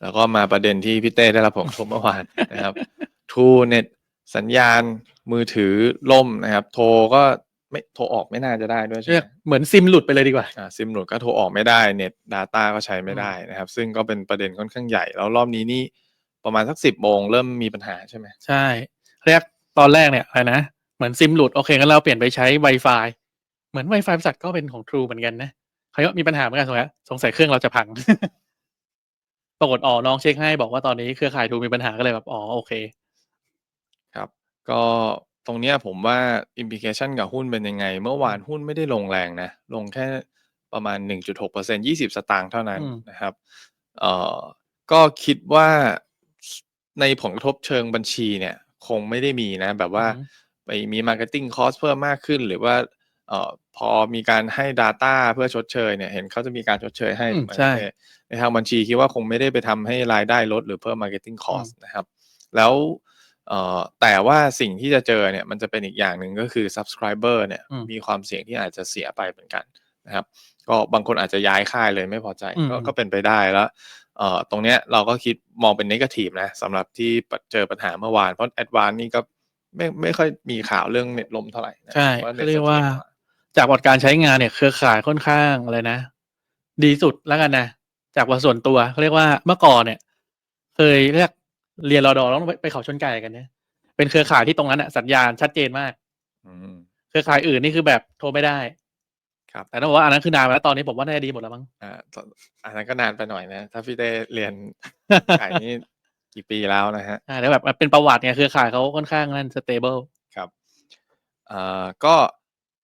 แล้วก็มาประเด็นที่พี่เต้ได้รับผลกระทบเมื่อวานนะครับ True Net สัญญาณมือถือล่มนะครับ โทรก็ไม่โทรออกไม่น่าจะได้ด้วยใช่เรีไหยมกเหมือนซิมหลุดไปเลยดีกว่าอ่าซิมหลุดก็โทรออกไม่ได้เน็ต Data ก็ใช้ไม่ได้นะครับ ซึ่งก็เป็นประเด็นค่อนข้างใหญ่ แล้วรอบนี้นี่ประมาณสักสิบโมงเริ่มมีปัญหาใช่ไหมใช่เรียกตอนแรกเนี่ยอะไรนะเหมือนซิมหลุดโอเคงั้นเราเปลี่ยนไปใช้ Wi-Fi เหมือน Wi-Fi บริษัทก็เป็นของ True เหมือนกันนะเขาก็มีปัญหาเหมือนกันสงสัยสงสัยเครื่องเราจะพัง ปรากฏอ๋อน้องเช็คให้บอกว่าตอนนี้เครือข่าย True มีปัญหาก็เลยแบบอ๋อโอเค ครับ ก็ตรงเนี้ยผมว่า implication กับหุ้นเป็นยังไง เมื่อวานหุ้นไม่ได้ลงแรงนะ ลงแค่ประมาณ 1.6% 20 สตางค์เท่านั้นอืมนะครับเอ่อก็คิดว่าในผลกระทบเชิงบัญชีเนี่ย คงไม่ได้มีนะ แบบว่าอือฮึไปมี marketing cost เพิ่มมากขึ้น หรือว่า เอ่อพอมีการให้ Data เพื่อชดเชยเนี่ยเห็นเขาจะมีการชดเชยให้อืมถูกไหมใช่พี่เต้ในทางบัญชีคิดว่าคงไม่ได้ไปทำให้รายได้ลดหรือเพิ่ม marketing cost นะครับ แล้วเอ่อแต่ว่าสิ่งที่จะเจอเนี่ยมันจะเป็นอีกอย่างหนึ่งก็คือ subscriber เนี่ยอืมมีความเสี่ยงที่อาจจะเสียไปเหมือนกันนะครับ ก็บางคนอาจจะย้ายค่ายเลยไม่พอใจอืม ก็ก็เป็นไปได้แล้วเอ่อตรงเนี้ยเราก็คิดมองเป็น negative นะสำหรับที่ปเจอปัญหาเมื่อวานเพราะ Advance นี่ก็ไม่ไม่ค่อยมีข่าวเรื่องเน็ตล่มเท่าไหร่นะใช่ว่าเขาน็ตเรียกว่าสถีรก จากประวัติการใช้งานเนี่ยเครือข่ายค่อนข้างอะไรนะ ดีสุดแล้วกันนะ จากประสบส่วนตัวเขาเรียกว่าเมื่อก่อนเนี่ย เคยเรียกเรียนรอดอต้องไปไปเขาชนไก่กันเนี่ยเป็นเครือข่ายที่ตรงนั้นอะสัญญาณชัดเจนมากอืมเครือข่ายอื่นนี่คือแบบโทรไม่ได้ ครับ แต่ต้องบอกว่าอันนั้นคือนานมาแล้วตอนนี้ผมว่าน่าจะดีหมดแล้วมั้งอ่าตอันนั้นก็นานไปหน่อยนะ ถ้าพี่เต้เรียนขายนี่กี่ปีแล้วนะฮะใช่แล้วแบบมันเป็นประวัติไงเครือข่ายเขาค่อนข้างนั่นสเตเบิลครับเอ่อก็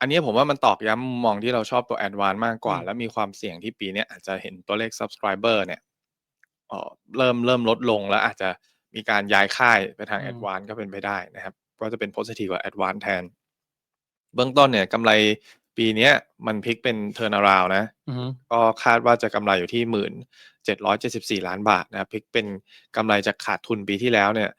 อันเนี้ยผมว่ามันตอกย้ำมุมมองที่เราชอบตัว Advance มากกว่า อืม แล้วมีความเสี่ยงที่ปีเนี้ยอาจจะเห็นตัวเลข Subscriber เนี่ยเอ่อเริ่มเริ่มลดลงแล้วอาจจะมีการย้ายค่ายไปทาง Advance ก็เป็นไปได้นะครับ ก็จะเป็น positive กับ Advance แทน เบื้องต้นเนี่ยกำไรปีเนี้ยมันพลิกเป็น turnaround นะ อือฮึก็คาดว่าจะกำไรอยู่ที่หมื่นเจ็ดร้อยเจ็ดสิบสี่ล้านบาทนะครับพลิกเป็นกำไรจากขาดทุนปีที่แล้วเนี่ย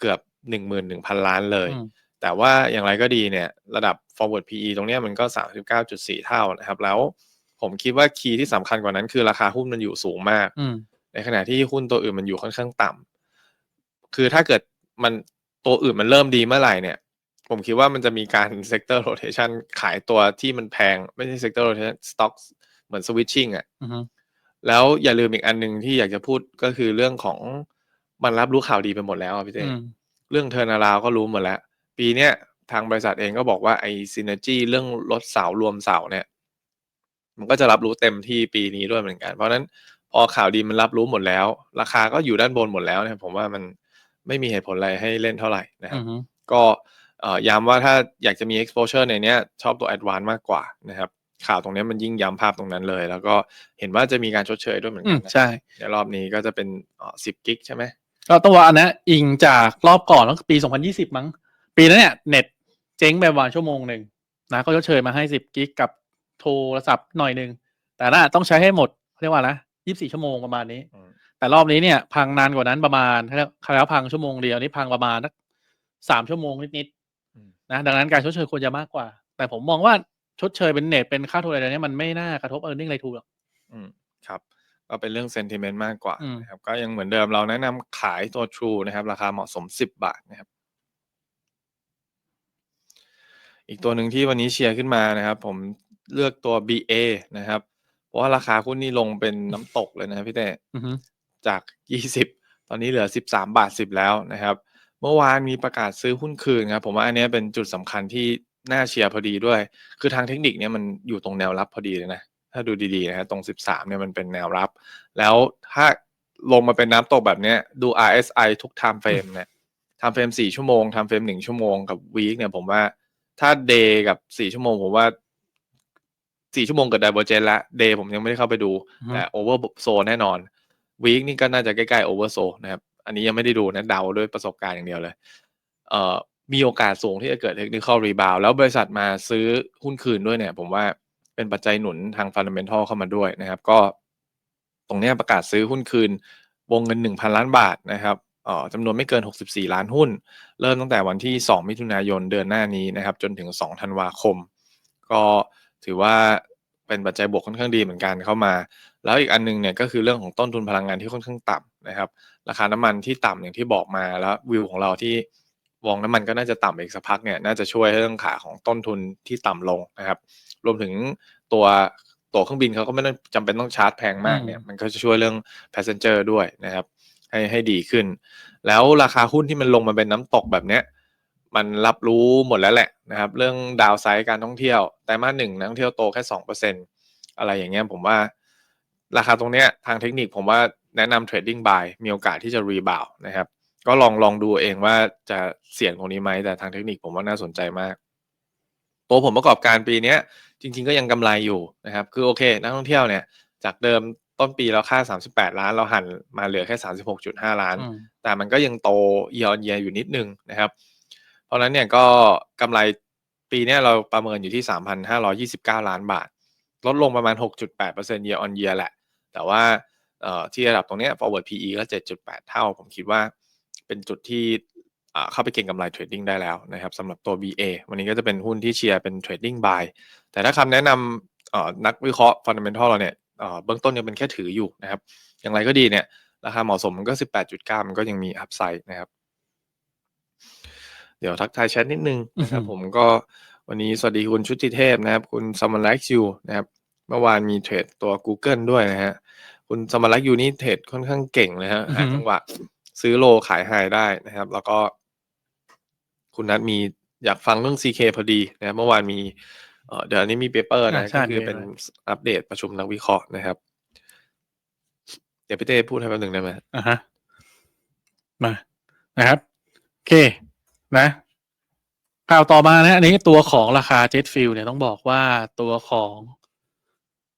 เกือบหนึ่งหมื่นหนึ่งพันล้านเลย อืม แต่ว่าอย่างไรก็ดีเนี่ยระดับ forward PE ตรงเนี้ยมันก็สามสิบเก้าจุดสี่เท่านะครับ แล้วผมคิดว่าคีย์ที่สำคัญกว่านั้นคือราคาหุ้นมันอยู่สูงมากอืมในขณะที่หุ้นตัวอื่นมันอยู่ค่อนข้างต่ำคือถ้าเกิดมันตัวอื่นมันเริ่มดีเมื่อไหร่เนี่ย ผมคิดว่ามันจะมีการ sector rotation ขายตัวที่มันแพง ไม่ใช่ sector rotation stocks เหมือน switching อะอือฮึแล้วอย่าลืมอีกอันหนึ่งที่อยากจะพูดก็คือเรื่องของมันรับรู้ข่าวดีไปหมดแล้วอะพี่เต้อืมเรื่องเทอร์นาราก็รู้หมดแล้ว ปีเนี้ยทางบริษัทเองก็บอกว่าไอ้ซินเนจีเรื่องลดเสารวมเสาเนี่ย มันก็จะรับรู้เต็มที่ปีนี้ด้วยเหมือนกัน เพราะฉะนั้นพอข่าวดีมันรับรู้หมดแล้ว ราคาก็อยู่ด้านบนหมดแล้วเนี่ยผมว่ามันไม่มีเหตุผลอะไรให้เล่นเท่าไหร่นะครัอืบอฮึก็เอ่อย้ำว่าถ้าอยากจะมี exposure ในเนี้ยชอบตัว advance มากกว่านะครับ ข่าวตรงเนี้ยมันยิ่งย้ำภาพตรงนั้นเลย แล้วก็เห็นว่าจะมีการชดเชยด้วยเหมือนอืกัมนนะใช่ในรอบนี้ก็จะเป็นเอ่อ10กิกใช่ไหมก็ต้องว่าอันนะอิงจากรอบก่อนแล้วปี 2020 มั้ง ปีนั้นเนี่ยเน็ตเจ๊งไปประมาณชั่วโมงหนึ่งนะก็ชดเชยมาให้10กิกกับโทรศัพท์หน่อยหนึ่งแต่น่าต้องใช้ให้หมดเรียกว่านะ24ชั่วโมงประมาณนี้อืมแต่รอบนี้เนี่ย พังนานกว่านั้นประมาณคราวแล้วพังชั่วโมงเดียวนี่พังประมาณสักสามชั่วโมงนิดอืมๆนะดังนั้นการชดเชยควรจะมากกว่า แต่ผมมองว่าชดเชยเป็นเน็ตเป็นค่าโทรอะไรเนี่ยมันไม่น่ากระทบเออร์เน็งไรทูหรอกอืมครับก็เป็นเรื่อง sentiment มากกว่าอืมนะครับก็ยังเหมือนเดิมเราแนะนำขายตัว True นะครับ ราคาเหมาะสม 10 บาทนะครับ อีกตัวหนึ่งที่วันนี้เชียร์ขึ้นมานะครับ ผมเลือกตัว BA นะครับ เพราะว่าราคาหุ้นนี่ลงเป็นน้ำตกเลยนะครับพี่เต้อือฮึจาก20ตอนนี้เหลือ13บาท10แล้วนะครับ เมื่อวานมีประกาศซื้อหุ้นคืนครับ ผมว่าอันเนี้ยเป็นจุดสำคัญที่น่าเชียร์พอดีด้วย คือทางเทคนิคเนี่ยมันอยู่ตรงแนวรับพอดีเลยนะ ถ้าดูดีๆนะฮะตรง 13เนี่ยมันเป็นแนวรับ แล้วถ้าลงมาเป็นน้ำตกแบบเนี้ยดู RSI ทุก time frame เนี่ย time frame 4ชั่วโมง time frame 1ชั่วโมงกับ week เนี่ยผมว่า ถ้า day กับ4ชั่วโมงผมว่า4ชั่วโมงเกิด divergence แล้ว day ผมยังไม่ได้เข้าไปดูอือฮึแต่ over zone แน่นอน week นี่ก็น่าจะใกล้ๆ over zone นะครับอันนี้ยังไม่ได้ดูนะเดาด้วยประสบการณ์อย่างเดียวเลย เอ่อมีโอกาสสูงที่จะเกิด technical rebound แล้วบริษัทมาซื้อหุ้นคืนด้วยเนี่ย ผมว่าเป็นปัจจัยหนุนทาง fundamental เข้ามาด้วยนะครับ ก็ตรงเนี้ยประกาศซื้อหุ้นคืนวงเงิน 1,000 ล้านบาทนะครับเอ่อ จำนวนไม่เกิน 64 ล้านหุ้น เริ่มตั้งแต่วันที่ 2 มิถุนายนเดือนหน้านี้นะครับ จนถึง 2 ธันวาคม ก็ถือว่าเป็นปัจจัยบวกค่อนข้างดีเหมือนกันเข้ามา แล้วอีกอันหนึงเนี่ยก็คือเรื่องของต้นทุนพลังงานที่ค่อนข้างต่ำนะครับ ราคาน้ำมันที่ต่ำอย่างที่บอกมาแล้ววิวของเราที่วองน้ำมันก็น่าจะต่ำอีกสักพักเนี่ยน่าจะช่วยให้เรื่องขาของต้นทุนที่ต่ำลงนะครับ รวมถึงตัวตั๋วเครื่องบินเขาก็ไม่ต้องจำเป็นต้องชาร์จแพงมากเนี่ยมมันก็จะช่วยเรื่อง passenger ด้วยนะครับ ให้ให้ดีขึ้น แล้วราคาหุ้นที่มันลงมาเป็นน้ำตกแบบเนี้ยมันรับรู้หมดแล้วแหละนะครับ เรื่องดาวไซด์การท่องเที่ยวไตรมาสหนึ่งนักท่องเที่ยวโตแค่สองเปอร์เซ็นอะไรอย่างเงี้ยผมว่าราคาตรงเนี้ยทางเทคนิคผมว่าแนะนำเทรดดิ้งบายมีโอกาสที่จะรีบาวนะครับ ก็ลองลองดูเองว่าจะเสี่ยงตรงนี้ไหมแต่ทางเทคนิคผมว่าน่าสนใจมาก ตัวผมประกอบการปีเนี้ยจริง ๆ ก็ยังกำไรอยู่นะครับ คือโอเค นักท่องเที่ยวเนี่ยจากเดิม ต้นปีเราค่า 38 ล้าน เราหันมาเหลือแค่ 36.5 ล้านอืมแต่มันก็ยังโต year on year อยู่นิดนึงนะครับ เพราะฉะนั้นเนี่ยก็กำไรปีเนี้ยเราประเมินอยู่ที่ 3,529 ล้านบาท ลดลงประมาณ 6.8% year on year แหละ แต่ว่าเอ่อที่ระดับตรงเนี้ย forward PE ก็ 7.8 เท่า ผมคิดว่าเป็นจุดที่อ่าเข้าไปเก็งกำไรเทรดดิ้งได้แล้วนะครับสำหรับตัว BA วันนี้ก็จะเป็นหุ้นที่เชียร์เป็นเทรดดิ้ง buy แต่ถ้าคำแนะนำเอ่อนักวิเคราะห์ fundamental เราเนี่ย เอ่อเบื้องต้นยังเป็นแค่ถืออยู่นะครับ อย่างไรก็ดีเนี่ย ราคาเหมาะสมมันก็ 18.9 มันก็ยังมี upside นะครับ เดี๋ยวทักทายแชทนิดนึงนะครับอือหือผมก็วันนี้สวัสดีคุณชุติเทพนะครับ คุณสม a ลักยูนะครับ เมื่อวานมีเทรดตัว Google ด้วยนะฮะคุณสม a ลักยูนี่เทรดค่อนข้างเก่งเลยฮะหาจังหวะซื้อโลขายไฮได้นะครับ แล้วก็ คุณนัทมีอยากฟังเรื่อง CK พอดีนะครับเมื่อวานมี เอ่อเดี๋ยวอันนี้มีเปเปอร์นะอ่าใช่ก็คือเป็นมีอะไรอัปเดตประชุมนักวิเคราะห์นะครับ เดี๋ยวพี่เต้พูดให้แป๊บหนึ่งได้ไหมอะฮะมานะครับโอเคนะข่าวต่อมานะอันนี้ตัวของราคาเจ็ตฟิลเนี่ยต้องบอกว่าตัวของ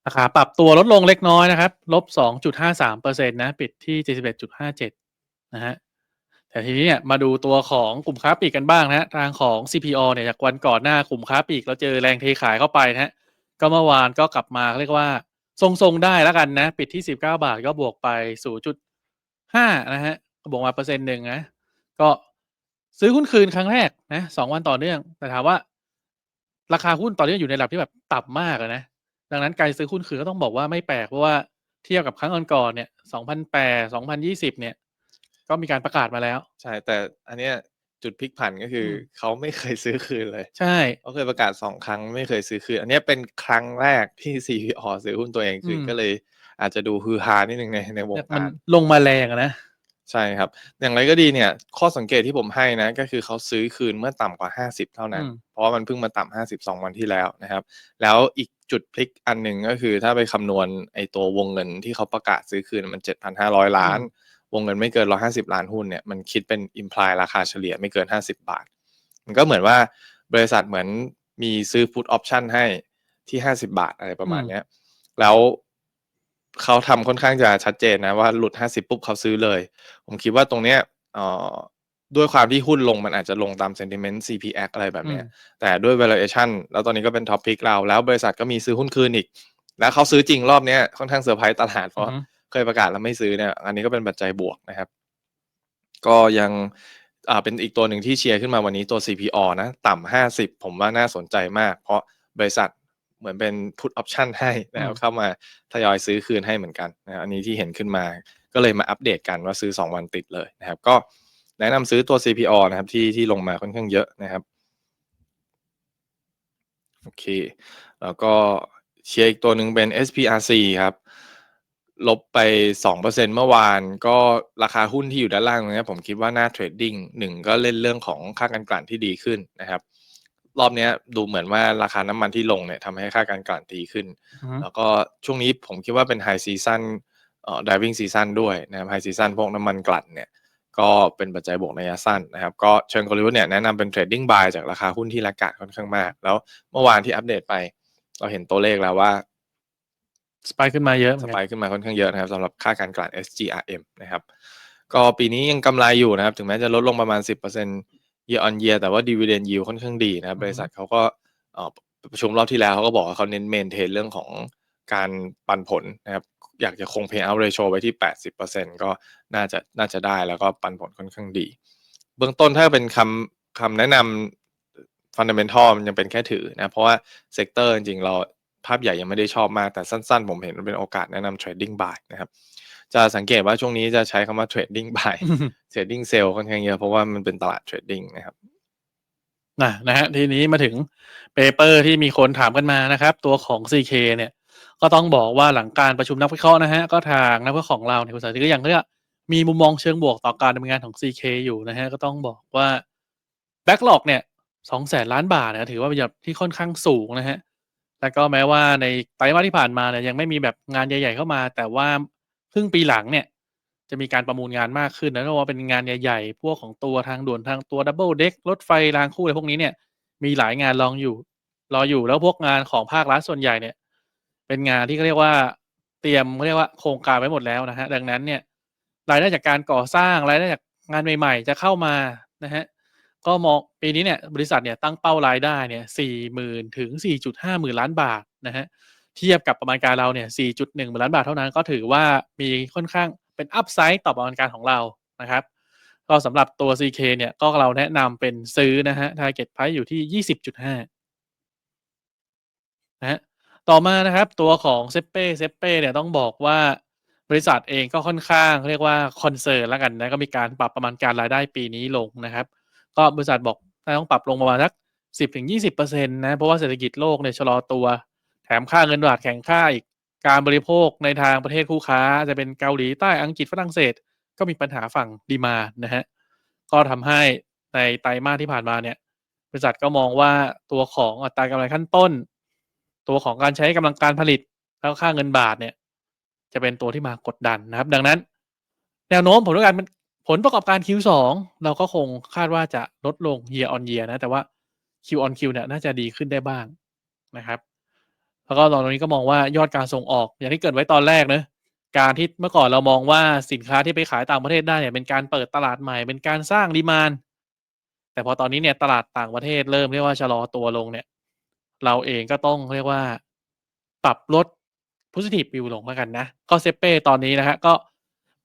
ราคาปรับตัวลดลงเล็กน้อยนะครับลบสองจุดห้าสามเปอร์เซ็นตนะ ปิดที่เจ็ดสิบเอ็ดจุดห้าเจ็ดนะฮะ แต่ทีนี้เนี่ยมาดูตัวของกลุ่มค้าปลีกกันบ้างนะฮะทางของ CPO เนี่ยจากวันก่อนหน้ากลุ่มค้าปลีกเราเจอแรงเทขายเข้าไปนะฮะก็เมื่อวานก็กลับมาเรียกว่าทรงๆได้แล้วกันนะ ปิดที่สิบเก้าบาทก็บวกไปศูนย์จุดห้านะฮะก็บวกมาเปอร์เซ็นต์หนึ่งนะ ก็ซื้อหุ้นคืนครั้งแรกนะสองวันต่อเนื่อง แต่ถามว่า ราคาหุ้นตอนนี้อยู่ในระดับที่แบบต่ำมากนะ ดังนั้นการซื้อหุ้นคืนก็ต้องบอกว่าไม่แปลกเพราะว่าเทียบกับครั้งก่อนๆเนี่ยสองพันแปดสองพันยี่สิบเนี่ย ก็มีการประกาศมาแล้ว ใช่ แต่อันเนี้ยจุดพลิกผันก็คืออมเขาไม่เคยซื้อคืนเลย ใช่ เขาเคยประกาศสองครั้งไม่เคยซื้อคืน อันเนี้ยเป็นครั้งแรกที่ CPO ซื้อหุ้นตัวเองคืนอืม ก็เลย อาจจะดูฮือฮานิดนึงในในวงมันการลงมาแรงอะนะ ใช่ครับ อย่างไรก็ดีเนี่ย ข้อสังเกตที่ผมให้นะ ก็คือเขาซื้อคืนเมื่อต่ำกว่า 50 เท่านั้น อืม เพราะว่ามันเพิ่งมาต่ำ52 วันที่แล้วนะครับ แล้วอีกจุดพลิกอันหนึ่งก็คือถ้าไปคำนวณไอ้ตัววงเงินที่เขาประกาศซื้อคืนมัน 7,500 ล้าน วงเงินไม่เกิน 150 ล้านหุ้นเนี่ยมันคิดเป็น imply ราคาเฉลี่ยไม่เกิน 50 บาท มันก็เหมือนว่าบริษัทเหมือนมีซื้อ put option ให้ที่ 50 บาทอะไรประมาณอืมเนี้ย แล้วเขาทำค่อนข้างจะชัดเจนนะว่าหลุด 50 ปุ๊บเขาซื้อเลย ผมคิดว่าตรงเนี้ยเอ่อด้วยความที่หุ้นลงมันอาจจะลงตาม sentiment CPX อะไรแบบเนี้ย แต่ด้วย valuation แล้วตอนนี้ก็เป็น top pick เรา แล้วบริษัทก็มีซื้อหุ้นคืนอีก แล้วเขาซื้อจริงรอบเนี้ยค่อนข้างเซอร์ไพรส์ตลาดเพราะอือฮึ เคยประกาศแล้วไม่ซื้อเนี่ยอันนี้ก็เป็นปัจจัยบวกนะครับ ก็ยังอ่าเป็นอีกตัวหนึ่งที่เชียร์ขึ้นมาวันนี้ตัว CPO นะ ต่ำห้าสิบผมว่าน่าสนใจมาก เพราะบริษัทเหมือนเป็น put option ให้นะครับอืมเข้ามาทยอยซื้อคืนให้เหมือนกันนะครับอันนี้ที่เห็นขึ้นมาก็เลยมาอัปเดตกันว่าซื้อ 2 วันติดเลยนะครับ ก็แนะนำซื้อตัว CPO นะครับที่ที่ลงมาค่อนข้างเยอะนะครับโอเค แล้วก็เชียร์อีกตัวหนึ่งเป็น SPRC ครับ ลบไป 2%เมื่อวานก็ราคาหุ้นที่อยู่ด้านล่างตรงเนี้ยผมคิดว่าน่าเทรดดิ้งหนึ่งก็เล่นเรื่องของค่าการกลั่นที่ดีขึ้นนะครับ รอบเนี้ยดูเหมือนว่าราคาน้ำมันที่ลงเนี่ยทำให้ค่าการกลั่นดีขึ้นอือฮึแล้วก็ช่วงนี้ผมคิดว่าเป็นไฮซีซันเอ่อ diving season ด้วยนะครับไฮซีซันพวกน้ำมันกลั่นเนี่ยก็เป็นปัจจัยบวกในระยะสั้นนะครับก็เชิงกลยุทธ์เนี่ยแนะนำเป็นเทรดดิ้งบายจากราคาหุ้นที่ราคาค่อนข้างมาก แล้วเมื่อวานที่อัปเดตไป เราเห็นตัวเลขแล้วว่า สไปค์ขึ้นมาเยอะเหมืสอนไปกันค์ขึ้นมาค่อนข้างเยอะนะครับสำหรับค่าการกลั่น SGRM นะครับ ก็ปีนี้ยังกำไรอยู่นะครับ ถึงแม้จะลดลงประมาณ 10% year on year แต่ว่า dividend yield ค่อนข้างดีนะครับ บริษัทเขาก็เอ่อประชุมรอบที่แล้วเขาก็บอกว่าเขาเน้นเมนเทนเรื่องของการปันผลนะครับ อยากจะคง payout ratio ไว้ที่ 80%ก็น่าจะน่าจะได้แล้วก็ปันผลค่อนข้างดี เบื้องต้นถ้าเป็นคำคำแนะนำ fundamental มันยังเป็นแค่ถือนะ เพราะว่าเซกเตอร์จริงๆเรา ภาพใหญ่ยังไม่ได้ชอบมาก แต่สั้นๆ ผมเห็นมันเป็นโอกาสแนะนำ trading buy นะครับ จะสังเกตว่าช่วงนี้จะใช้คำว่า trading buy trading sell ค่อนข้างเยอะเพราะว่ามันเป็นตลาด trading นะครับนะนะฮะทีนี้มาถึงเปเปอร์ที่มีคนถามกันมานะครับ ตัวของ CK เนี่ย ก็ต้องบอกว่าหลังการประชุมนักวิเคราะห์นะฮะ ก็ทางนักวิเคราะห์ของเราเนี่ยคุณสาธิตก็ยังเรียกมีมุมมองเชิงบวกต่อการดำเนินงานของ CK อยู่นะฮะ ก็ต้องบอกว่าแบ็กหลอกเนี่ยสองแสนล้านบาทนะถือว่าเป็นยอดที่ค่อนข้างสูงนะฮะ แล้วก็แม้ว่าในไตรมาสที่ผ่านมาเนี่ยยังไม่มีแบบงานใหญ่ ๆ เข้ามา แต่ว่าครึ่งปีหลังเนี่ยจะมีการประมูลงานมากขึ้นนะเพราะว่าเป็นงานใหญ่ๆ พวกของตัวทางด่วนทางตัวดับเบิลเด็กรถไฟรางคู่อะไรพวกนี้เนี่ย มีหลายงานรองอยู่ รออยู่แล้วพวกงานของภาครัฐส่วนใหญ่เนี่ย เป็นงานที่เขาเรียกว่าเตรียมเขาเรียกว่าโครงการไว้หมดแล้วนะฮะดังนั้นเนี่ยรายได้จากการก่อสร้างรายได้จากงานใหม่ ๆ จะเข้ามานะฮะ ก็มองปีนี้เนี่ยบริษัทเนี่ยตั้งเป้ารายได้เนี่ยสี่หมื่นถึงสี่จุดห้าหมื่นล้านบาทนะฮะเทียบกับประมาณการเราเนี่ยสี่จุดหนึ่งหมื่นล้านบาทเท่านั้นก็ถือว่ามีค่อนข้างเป็นอัพไซด์ต่อประมาณการของเรานะครับก็สำหรับตัว CK เนี่ยก็เราแนะนำเป็นซื้อนะฮะ target price อยู่ที่ 20.5นะฮะต่อมานะครับตัวของเซเป้เซเป้เนี่ยต้องบอกว่าบริษัทเองก็ค่อนข้างเรียกว่าคอนเซิร์นแล้วกันนะก็มีการปรับประมาณการรายได้ปีนี้ลงนะครับ ก็บริษัทบอกน่าต้องปรับลงประมาณสัก10-20%นต์นะเพราะว่าเศรษฐกิจโลกเนี่ยชะลอตัว แถมค่าเงินบาทแข็งค่าอีกการบริโภคในทางประเทศคู่ค้า จะเป็นเกาหลีใต้อังกฤษฝรั่งเศส ก็มีปัญหาฝั่งดีมานะฮะก็ทำให้ในไตรมาสที่ผ่านมาเนี่ย บริษัทก็มองว่าตัวของอัตรากำไรขั้นต้น ตัวของการใช้กำลังการผลิตแล้วค่าเงินบาทเนี่ย จะเป็นตัวที่มากดดันนะครับ ดังนั้น แนวโน้มผลประกอบการ ผลประกอบการ Q2 เราก็คงคาดว่าจะลดลง year on year นะ แต่ว่า Q on Q เนี่ยน่าจะดีขึ้นได้บ้างนะครับ แล้วก็ตอนนี้ก็มองว่ายอดการส่งออก อย่างที่เกิดไว้ตอนแรกเนะการที่เมื่อก่อนเรามองว่าสินค้าที่ไปขายต่างประเทศได้เนี่ยเป็นการเปิดตลาดใหม่เป็นการสร้างดีมานแต่พอตอนนี้เนี่ยตลาดต่างประเทศเริ่มเรียกว่าชะลอตัวลงเนี่ย เราเองก็ต้องเรียกว่าปรับลด positive view ลงแล้วกันนะ ก็เซเป้ตอนนี้นะฮะก็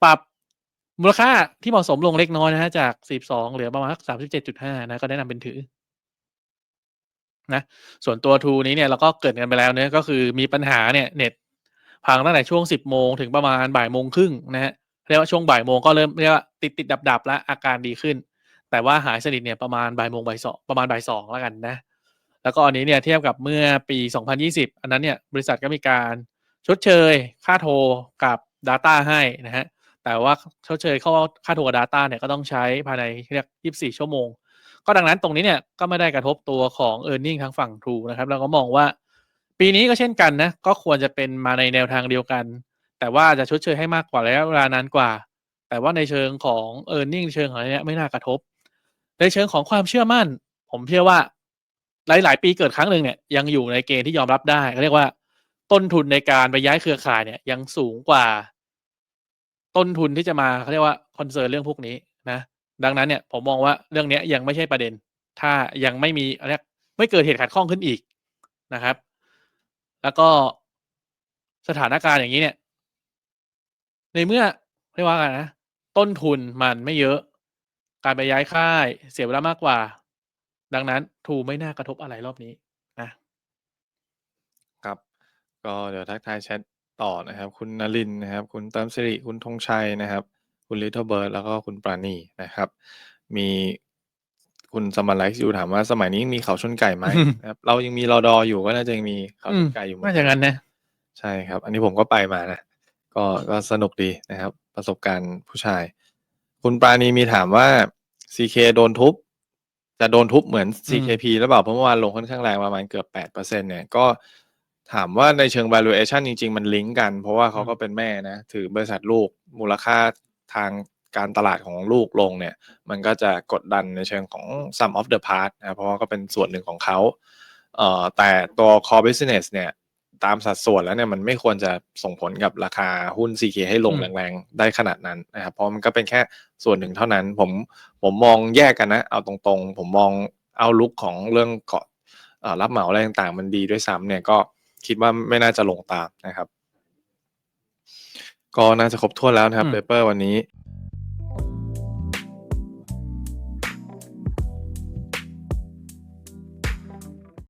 ปรับ มูลค่าที่เหมาะสมลงเล็กน้อยนะฮะจาก 42 เหลือประมาณสัก37.5นะ ก็แนะนำเป็นถือนะส่วนตัวทูนี้เนี่ยเราก็เกิดกันไปแล้วเนะก็คือมีปัญหาเนี่ยเน็ตพังตั้งแต่ช่วง 10 โมงถึงประมาณบ่ายโมงครึ่งนะฮะเรียกว่าช่วงบ่ายโมงก็เริ่มเรียกว่าติดติดดับดับแล้วอาการดีขึ้น แต่ว่าหายสนิทเนี่ยประมาณบ่ายโมงบ่ายสองประมาณบ่ายสองแล้วกันนะ แล้วก็อันนี้เนี่ยเทียบกับเมื่อปี 2020 อันนั้นเนี่ยบริษัทก็มีการชดเชยค่าโทรกับ Data ให้นะฮะ แต่ว่าชดเชยเข้าค่าโทรกับ Data เนี่ยก็ต้องใช้ภายในเรียก 24 ชั่วโมง ก็ดังนั้นตรงนี้เนี่ยก็ไม่ได้กระทบตัวของ e a r n i n g ทางฝั่ง True นะครับเราก็มองว่าปีนี้ก็เช่นกันนะก็ควรจะเป็นมาในแนวทางเดียวกัน แต่ว่าจะชดเชยให้มากกว่าระยะเวลานานกว่า แต่ว่าในเชิงของ e a r n i n g เชิงของอะไรเนี่ยไม่น่ากระทบ ในเชิงของความเชื่อมั่น ผมเชื่อว่าหลาย ๆ ปีเกิดครั้งหนึ่งเนี่ยยังอยู่ในเกณฑ์ที่ยอมรับได้เขาเรียกว่าต้นทุนในการไปย้ายเครือข่ายเนี่ยยังสูงกว่า ต้นทุนที่จะมาเขาเรียกว่าคอนเซิร์นเรื่องพวกนี้นะดังนั้นเนี่ยผมมองว่าเรื่องนี้ยังไม่ใช่ประเด็น ถ้ายังไม่มีอะไรไม่เกิดเหตุขัดข้องขึ้นอีกนะครับ แล้วก็สถานการณ์อย่างนี้เนี่ย ในเมื่อเรียกว่าไงนะ ต้นทุนมันไม่เยอะ การไปย้ายค่ายเสียเวลามากกว่า ดังนั้นทูไม่น่ากระทบอะไรรอบนี้นะครับ ก็เดี๋ยวทักทายแชท ต่อนะครับ คุณนลินทร์นะครับ คุณเติมสิริ คุณธงชัยนะครับ คุณลิ t เ l e เบิร์ดแล้วก็คุณปราณีนะครับ มีคุณสมันไลฟ์อยู่ถามว่าสมัยนี้ยังมีเขาชนไก่ไหมนะครับ เรายังมีรอดออยู่ก็น่าจะยังมีเขาอืชมนไก่อยู่เหมือน่านจะกันงั้นนะ ใช่ครับ อันนี้ผมก็ไปมานะ ก็ก็สนุกดีนะครับ ประสบการณ์ผู้ชาย คุณปราณีมีถามว่า CK โดนทุบ จะโดนทุบเหมือน CKP หรือเปล่าเพราะเมื่อวานลงค่อนข้างแรงประมาณเกือบแปดเปอร์เซ็นเนี่ยก็ ถามว่าในเชิง valuation จริง ๆ มันลิงก์กัน เพราะว่าเขาก็เป็นแม่นะ ถือบริษัทลูกมูลค่าทางการตลาดของลูกลงเนี่ย มันก็จะกดดันในเชิงของ sum of the part นะ เพราะว่าก็เป็นส่วนหนึ่งของเขาเอ่อแต่ตัว core business เนี่ยตามสัดส่วนแล้วเนี่ยมันไม่ควรจะส่งผลกับราคาหุ้น CK ให้ลงอืมแรงๆ ได้ขนาดนั้นนะครับเพราะมันก็เป็นแค่ส่วนหนึ่งเท่านั้น ผมผมมองแยกกันนะ เอาตรงๆ ผมมองเอาลุกของเรื่องเกาะเอ่อรับเหมาอะไรต่างๆ มันดีด้วยซ้ำเนี่ยก็ คิดว่าไม่น่าจะลงตามนะครับ ก็น่าจะครบถ้วนแล้วนะครับอืมเปเปอร์วันนี้